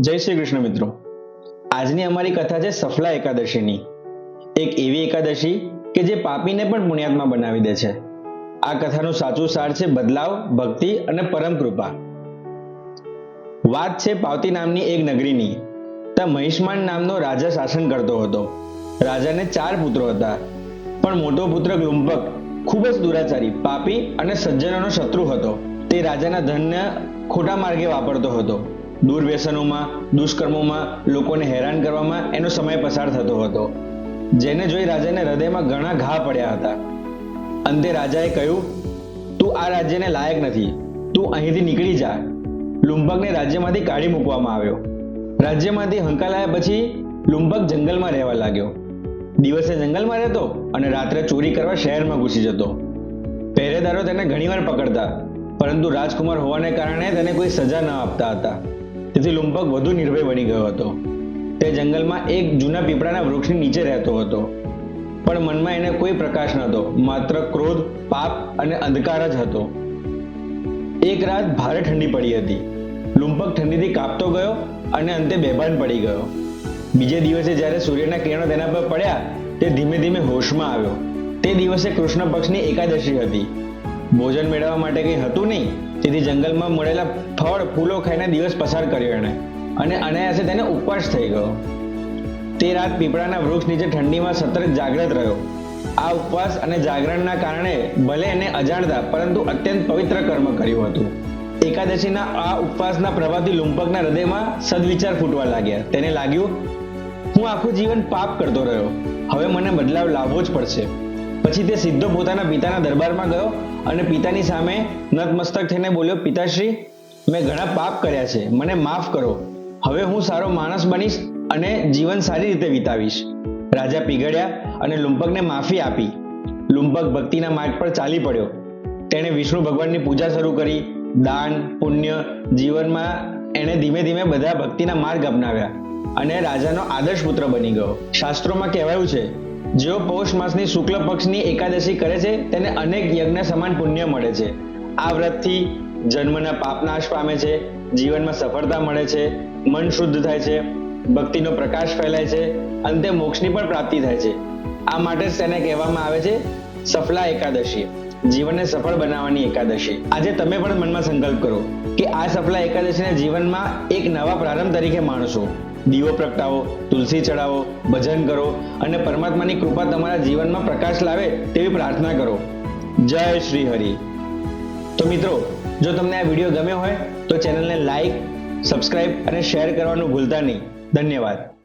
જય શ્રી કૃષ્ણ મિત્રો. આજની અમારી કથા છે સફલા એકાદશીની. એક એવી એકાદશી કે જે પાપીને પણ પુણ્યાત્મા બનાવી દે છે. આ કથાનું સાચું સાર છે બદલાવ, ભક્તિ અને પરમ કૃપા. વાત છે પાવતી નામની એક નગરીની. ત્યાં મહિષ્માન નામનો રાજા શાસન કરતો હતો. રાજાને ચાર પુત્રો હતા. પણ મોટો પુત્ર ગ્લુમ્બક ખૂબ જ દુરાચારી, પાપી અને સજ્જનોનો શત્રુ હતો. તે રાજાના ધનને ખોટા માર્ગે વાપરતો હતો. દુર્વ્યસનોમાં, દુષ્કર્મોમાં લોકોને હેરાન કરવામાં એનો સમય પસાર થતો હતો. જેને જોઈ રાજાને હૃદયમાં ઘણા ઘા પડ્યા હતા. અંતે રાજાએ કહ્યું, તું આ રાજ્યને લાયક નથી. તું અહીંથી નીકળી જા. લુંબકને રાજ્યમાંથી કાઢી મૂકવામાં આવ્યો. રાજ્યમાંથી હંકાલાયા પછી લુંબક જંગલમાં રહેવા લાગ્યો. દિવસે જંગલમાં રહેતો અને રાત્રે ચોરી કરવા શહેરમાં ઘૂસી જતો. પહેરેદારો તેને ઘણીવાર પકડતા, પરંતુ રાજકુમાર હોવાને કારણે તેને કોઈ સજા ન આપતા હતા. તેથી લુંબક વધુ નિર્ભય બની ગયો હતો. તે જંગલમાં એક જૂના પીપળાના વૃક્ષની નીચે રહેતો હતો. પણ મનમાં એને કોઈ પ્રકાશ નહોતો, માત્ર ક્રોધ, પાપ અને અંધકાર જ હતો. એક રાત ભારે ઠંડી પડી હતી. લુંપક ઠંડીથી કાપતો ગયો અને અંતે બેભાન પડી ગયો. બીજે દિવસે જ્યારે સૂર્યના કિરણો તેના પર પડ્યા, તે ધીમે ધીમે હોશમાં આવ્યો. તે દિવસે કૃષ્ણ પક્ષની એકાદશી હતી. ભોજન મેળવવા માટે કંઈ હતું નહીં. તેથી જંગલમાં મળેલા ફળ, ફૂલો ખાઈને દિવસ પસાર કર્યો એણે. અને અનાયાસે તેને ઉપવાસ થઈ ગયો. તે રાત પીપળાના વૃક્ષ નીચે ઠંડીમાં સતત જાગ્રત રહ્યો. આ ઉપવાસ અને જાગરણના કારણે ભલે એને અજાણતા, પરંતુ અત્યંત પવિત્ર કર્મ કર્યું હતું. એકાદશીના આ ઉપવાસના પ્રભાવથી લુંપકના હૃદયમાં સદવિચાર ફૂટવા લાગ્યા. તેને લાગ્યું, હું આખું જીવન પાપ કરતો રહ્યો. હવે મને બદલાવ લાવવો જ પડશે. પછી તે સીધો પોતાના પિતાના દરબારમાં ગયો અને પિતાની સામે નતમસ્તક થઈને બોલ્યો, પિતાશ્રી, મેં ઘણા પાપ કર્યા છે, મને માફ કરો. હવે હું સારો માણસ બનીશ અને જીવન સારી રીતે વિતાવીશ. રાજા પીગળ્યા અને લુંપકને માફી આપી. લુંપક ભક્તિના માર્ગ પર ચાલી પડ્યો. તેણે વિષ્ણુ ભગવાનની પૂજા શરૂ કરી. દાન, પુણ્ય, જીવનમાં એણે ધીમે ધીમે બધા ભક્તિના માર્ગ અપનાવ્યા અને રાજાનો આદર્શ પુત્ર બની ગયો. શાસ્ત્રોમાં કહેવાયું છે જેઓ પૌષ માસની શુક્લ પક્ષની એકાદશી કરે છે, તેને અનેક યજ્ઞ સમાન પુણ્ય મળે છે. આ વ્રતથી જન્મના પાપ નાશ પામે છે, જીવનમાં સફળતા મળે છે, મન શુદ્ધ થાય છે, ભક્તિનો પ્રકાશ ફેલાય છે, અંતે મોક્ષની પણ પ્રાપ્તિ થાય છે. આ માટે તેને કહેવામાં આવે છે, સફલા એકાદશી. જીવનને સફળ બનાવવાની એકાદશી. આજે તમે પણ મનમાં સંકલ્પ કરો કે આ સફલા એકાદશીને જીવનમાં એક નવા પ્રારંભ તરીકે માણશો. દીવો પ્રગટાવો, તુલસી ચડાવો, ભજન કરો અને પરમાત્માની કૃપા તમારા જીવનમાં પ્રકાશ લાવે તેવી પ્રાર્થના કરો. જય શ્રી હરિ તો મિત્રો, જો તમને આ વીડિયો ગમ્યો હોય, તો ચેનલને લાઈક, સબસ્ક્રાઇબ અને શેર કરવાનું ભૂલતા નહીં. ધન્યવાદ.